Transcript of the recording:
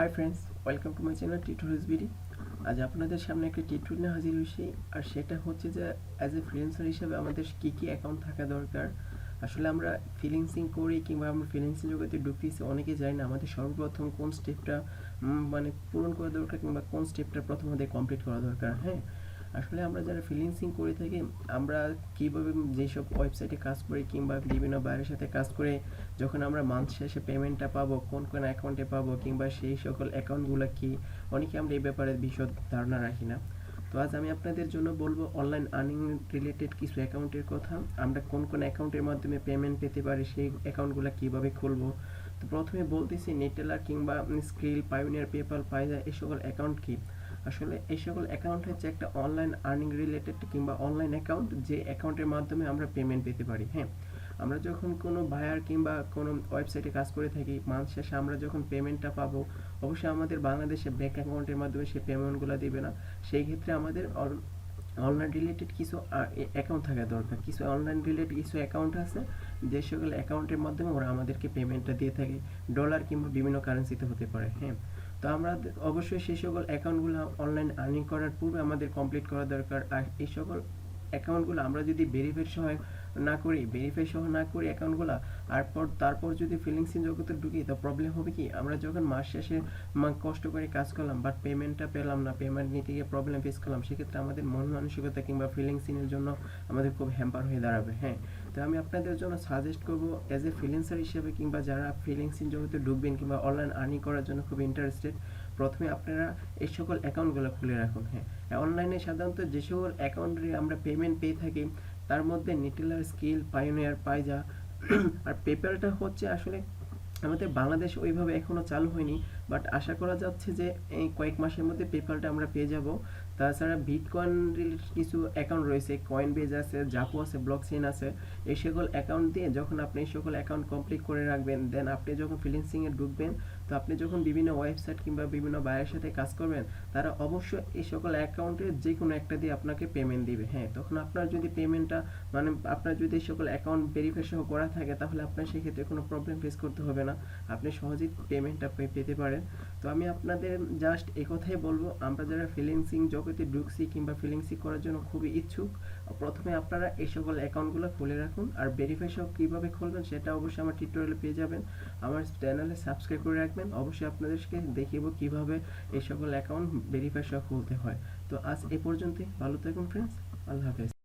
Hi friends welcome to my channel tutorials BD আজ আপনাদের সামনে একটা টিউটোরিয়াল নিয়ে হাজির হয়েছি, আর সেটা হচ্ছে যে অ্যাজ এ ফ্রিল্যান্সার হিসেবে আমাদের কী কী অ্যাকাউন্ট থাকা দরকার। আসলে আমরা ফিলিংসিং করি কিংবা আমরা ফিলিংসিং জগতে ঢুকতেছি, অনেকে জানি না আমাদের সর্বপ্রথম কোন স্টেপটা মানে পূরণ করা দরকার কিংবা কোন স্টেপটা প্রথম আমাদের কমপ্লিট করা দরকার হ্যাঁ? আসলে আমরা যারা ফ্রিল্যান্সিং করে থাকি, আমরা কীভাবে যেসব ওয়েবসাইটে কাজ করি কিংবা বিভিন্ন বাইরের সাথে কাজ করে, যখন আমরা মান্থ শেষে পেমেন্টটা পাবো, কোন কোন অ্যাকাউন্টে পাবো কিংবা সেই সকল অ্যাকাউন্টগুলো কি, অনেকে আমরা এই ব্যাপারে বিশদ ধারণা রাখি না। তো আজ আমি আপনাদের জন্য বলব অনলাইন আর্নিং রিলেটেড কিছু অ্যাকাউন্টের কথা, আমরা কোন কোন অ্যাকাউন্টের মাধ্যমে পেমেন্ট পেতে পারি, সেই অ্যাকাউন্টগুলো কীভাবে খুলবো। তো প্রথমে বলতেছি নেটেলার কিংবা স্ক্রিল পাইওনিয়ার পেপাল পাইজা এই সকল অ্যাকাউন্ট কি? আসলে এই সকল অ্যাকাউন্ট হচ্ছে একটা অনলাইন আর্নিং রিলেটেড কিংবা অনলাইন অ্যাকাউন্ট যে অ্যাকাউন্টের মাধ্যমে আমরা পেমেন্ট পেতে পারি হ্যাঁ? আমরা যখন কোনো বায়ার কিংবা কোনো ওয়েবসাইটে কাজ করে থাকি মাস শেষে আমরা যখন পেমেন্টটা পাবো, অবশ্যই আমাদের বাংলাদেশে ব্যাঙ্ক অ্যাকাউন্টের মাধ্যমে সেই পেমেন্টগুলো দিবে না। সেই ক্ষেত্রে আমাদের অনলাইন রিলেটেড কিছু অ্যাকাউন্ট থাকা দরকার। কিছু অনলাইন রিলেটেড কিছু অ্যাকাউন্ট আছে, যে সকল অ্যাকাউন্টের মাধ্যমে ওরা আমাদেরকে পেমেন্টটা দিয়ে থাকে। ডলার কিংবা বিভিন্ন কারেন্সিতে হতে পারে হ্যাঁ? তো আমরা অবশ্যই সেই সকল অ্যাকাউন্টগুলো অনলাইন আর্নিং করার পূর্বে আমাদের কমপ্লিট করা দরকার। আর এই সকল অ্যাকাউন্টগুলো আমরা যদি ভেরিফাই সহ না করি ভেরিফাই সহ না করি অ্যাকাউন্টগুলো আর পর তারপর যদি ফিলিংসিং জগতে ঢুকি, তো প্রবলেম হবে কি? আমরা যখন মাস শেষে কষ্ট করে কাজ করলাম বাট পেমেন্টটা পেলাম না পেমেন্ট নিতে গিয়ে প্রবলেম ফেস করলাম, সেক্ষেত্রে আমাদের মন মানসিকতা কিংবা ফিলিংসিংয়ের জন্য আমাদের খুব হ্যাম্পার হয়ে দাঁড়াবে হ্যাঁ? তো আমি আপনাদের জন্য সাজেস্ট করব অ্যাজ এ ফ্রিল্যান্সার হিসেবে কিংবা যারা ফ্রিল্যান্সিং জগতে ঢুকবেন কিংবা অনলাইন আর্নিং করার জন্য খুব ইন্টারেস্টেড প্রথমে আপনারা এই সকল অ্যাকাউন্টগুলো খুলে রাখুন হ্যাঁ? অনলাইনে সাধারণত যে সকল অ্যাকাউন্টে আমরা পেমেন্ট পেয়ে থাকি তার মধ্যে নিটেলার স্কিল পাইওনিয়ার পাইজা আর পেপ্যালটা হচ্ছে আসলে আমাদের বাংলাদেশ ওইভাবে এখনও চালু হয়নি বাট আশা করা যাচ্ছে যে এই কয়েক মাসের মধ্যে পেপ্যালটা আমরা পেয়ে যাব। তাছাড়া বিটকয়েন রিলেটেড কিছু অ্যাকাউন্ট রয়েছে কয়েন বেজ আছে জাপু আছে ব্লক চেইন আছে, এই সকল অ্যাকাউন্ট দিয়ে যখন আপনি এই সকল অ্যাকাউন্ট কমপ্লিট করে রাখবেন দেন আপনি যখন ফ্রিল্যান্সিংয়ে ঢুকবেন তো আপনি যখন বিভিন্ন ওয়েবসাইট কিংবা বিভিন্ন বায়ের সাথে কাজ করবেন, তারা অবশ্যই এই সকল অ্যাকাউন্টের যে কোনো একটা দিয়ে আপনাকে পেমেন্ট দিবে। হ্যাঁ তখন আপনার যদি পেমেন্টটা মানে আপনার যদি এই সকল অ্যাকাউন্ট ভেরিফাই সহ করা থাকে, তাহলে আপনার সেক্ষেত্রে কোনো প্রবলেম ফেস করতে হবে না। আপনি সহজেই পেমেন্টটা পেতে পারেন। তো আমি আপনাদের জাস্ট কথাই বলব, আমরা যারা ফিলিংসিং জগতে ঢুকছি কিংবা ফিলিংসিং করার জন্য খুবই ইচ্ছুক, প্রথমে আপনারা এই সকল অ্যাকাউন্টগুলো খুলে রাখুন আর ভেরিফাই সহ কীভাবে খুলবেন সেটা অবশ্যই আমার টিউটোরিয়ালে পেয়ে যাবেন। আমার চ্যানেলে সাবস্ক্রাইব করে রাখবেন। অবশ্যই আপনাদেরকে দেখিয়ে কীভাবে এই সকল অ্যাকাউন্ট ভেরিফাই সহ খুলতে হয়। তো আজ এ পর্যন্তই, ভালো থাকুন ফ্রেন্ডস আল্লাহ হাফেজ।